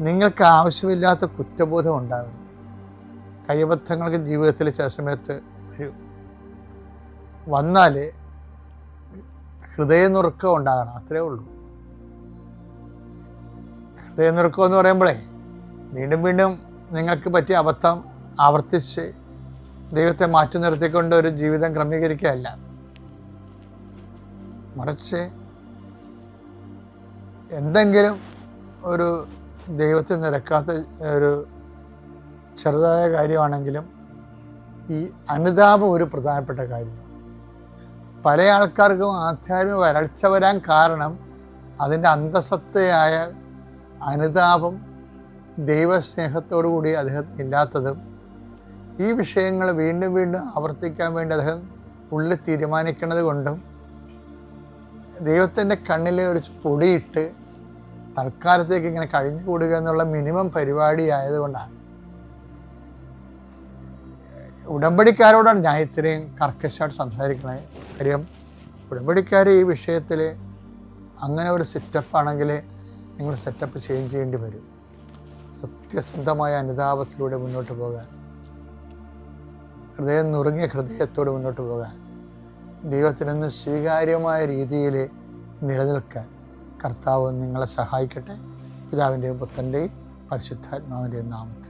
നിങ്ങൾക്ക് ആവശ്യമില്ലാത്ത കുറ്റബോധം ഉണ്ടാകും. കൈബദ്ധങ്ങൾക്ക് ജീവിതത്തിൽ ചില സമയത്ത് വരും വന്നാൽ ഹൃദയനുറുക്കം ഉണ്ടാകണം അത്രേ ഉള്ളൂ. ഹൃദയനുറുക്കം എന്ന് പറയുമ്പോഴേ വീണ്ടും വീണ്ടും നിങ്ങൾക്ക് പറ്റിയ അബദ്ധം ആവർത്തിച്ച് ദൈവത്തെ മാറ്റി നിർത്തിക്കൊണ്ട് ഒരു ജീവിതം ക്രമീകരിക്കുകയല്ല. മറിച്ച് എന്തെങ്കിലും ഒരു ദൈവത്തിൽ നിരക്കാത്ത ഒരു ചെറുതായ കാര്യമാണെങ്കിലും ഈ അനുതാപം ഒരു പ്രധാനപ്പെട്ട കാര്യമാണ് പല ആൾക്കാർക്കും ആധ്യാത്മിക വരൾച്ച വരാൻ കാരണം അതിന്റെ അന്തസത്തയായ അനുതാപം ദൈവസ്നേഹത്തോടു കൂടി അദ്ദേഹത്തിന് ഇല്ലാത്തതും ഈ വിഷയങ്ങൾ വീണ്ടും വീണ്ടും ആവർത്തിക്കാൻ വേണ്ടി അദ്ദേഹം ഉള്ളിൽ തീരുമാനിക്കുന്നത് കൊണ്ടും ദൈവത്തിന്റെ കണ്ണിലെ ഒരു പൊടിയിട്ട് തൽക്കാലത്തേക്ക് ഇങ്ങനെ കഴിഞ്ഞു കൂടുക എന്നുള്ള മിനിമം പരിപാടി ആയതുകൊണ്ടാണ്. ഉടമ്പടിക്കാരോടാണ് ഞാൻ ഇത്രയും കർക്കശമായിട്ട് സംസാരിക്കുന്നത് കാര്യം ഉടമ്പടിക്കാർ ഈ വിഷയത്തിൽ അങ്ങനെ ഒരു സെറ്റപ്പ് ആണെങ്കിൽ നിങ്ങൾ സെറ്റപ്പ് ചേഞ്ച് ചെയ്യേണ്ടി വരും. സത്യസന്ധമായ അനുതാപത്തിലൂടെ മുന്നോട്ട് പോകാൻ. ഹൃദയം നുറുങ്ങിയ ഹൃദയത്തോട് മുന്നോട്ട് പോകാൻ. ദൈവത്തിനൊന്ന് സ്വീകാര്യമായ രീതിയിൽ നിലനിൽക്കാൻ. കർത്താവ് നിങ്ങളെ സഹായിക്കട്ടെ. പിതാവിന്റെയും പുത്രന്റെയും പരിശുദ്ധാത്മാവിന്റെയും നാമത്തിൽ.